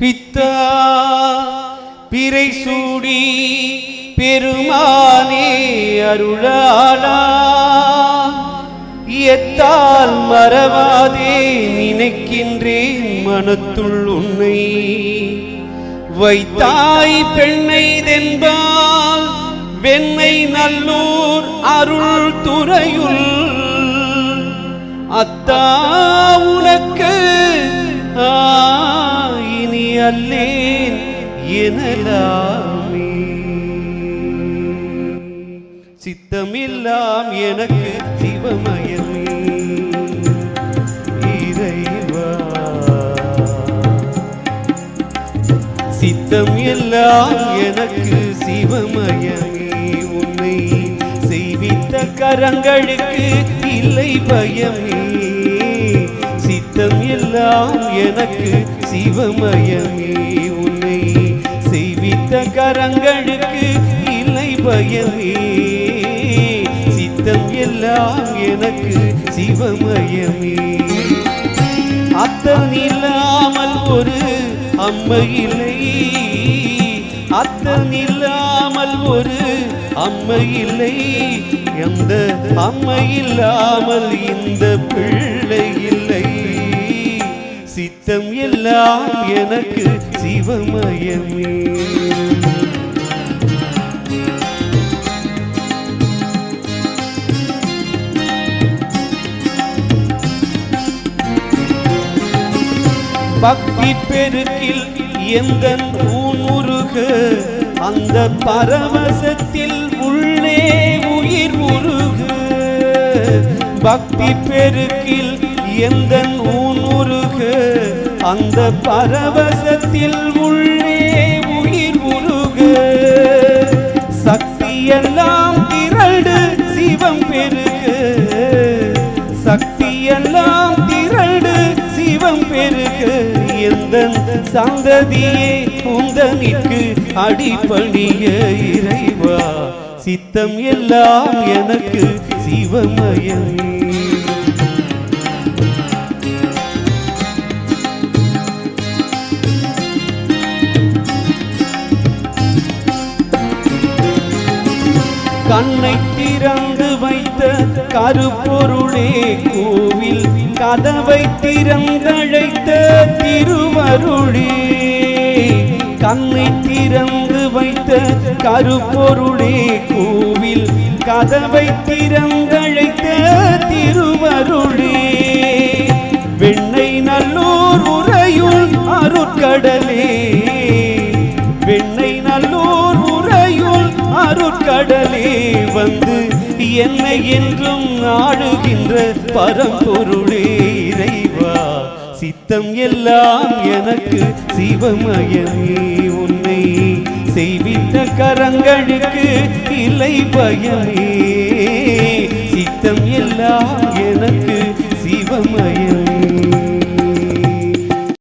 பித்தா பிறை சூடி பெருமானே அருளாளா. எத்தால் மறவாதே நினைக்கின்றேன் மனத்துள் உன்னை. வைத்தாய் பெண்ணை தென்பால் வெண்ணை நல்லூர் அருள் துறையுள். அத்தா உனக்கு ஆ, இனி அல்லேன் எனலாமே சித்தமில்லாம் எனக்கு சிவமயமே. இறைவா. சித்தம் எல்லாம் எனக்கு சிவமயமே. உன்னை செய்வித்த கரங்களுக்கு இல்லை பயமே. சித்தம் எல்லாம் எனக்கு சிவமயமே. உன்னை செய்வித்த கரங்களுக்கு இல்லை பயமே. சித்தம் எல்லாம் எனக்கு சிவமயமே. அத்தன் இல்லாமல் ஒரு அம்மை இல்லை. அத்தன் இல்லாமல் ஒரு அம்மை இல்லை. எந்த அம்மை இல்லாமல் இந்த எல்லாம் எனக்கு சிவமயமே. பக்தி பெருக்கில் எந்த ஊனுருக அந்த பரவசத்தில் உள்ளே உயிர் உருகு. பக்தி பெருக்கில் எந்த ஊனுருக அந்த பரவசத்தில் உள்ளே உயிர் உருக. சக்தியெல்லாம் திரண்டு சிவம் பெருகு. சக்தியெல்லாம் திரண்டு சிவம் பெருகு. எந்த சந்ததியே உந்தனிற்கு அடிப்பணிய இறைவா. சித்தம் எல்லாம் எனக்கு சிவமயமே. கண்ணை திறந்து வைத்த கருப்பொருளே கோவில் கதவை திறந்தழைத்த திருவருளே கண்ணை திறந்து வைத்த கருப்பொருளே கோவில் கதவை திறந்தழைத்த திருவருளே வெண்ணை நல்லூர் உறையுள் அருட்கடலே கடலே வந்து என்னை என்றும் நாடுகின்ற பரம்பொருளே இறைவா. சித்தம் எல்லாம் எனக்கு சிவமயமே. உன்னை செய்வித்த கரங்களுக்கு இல்லை பயமே.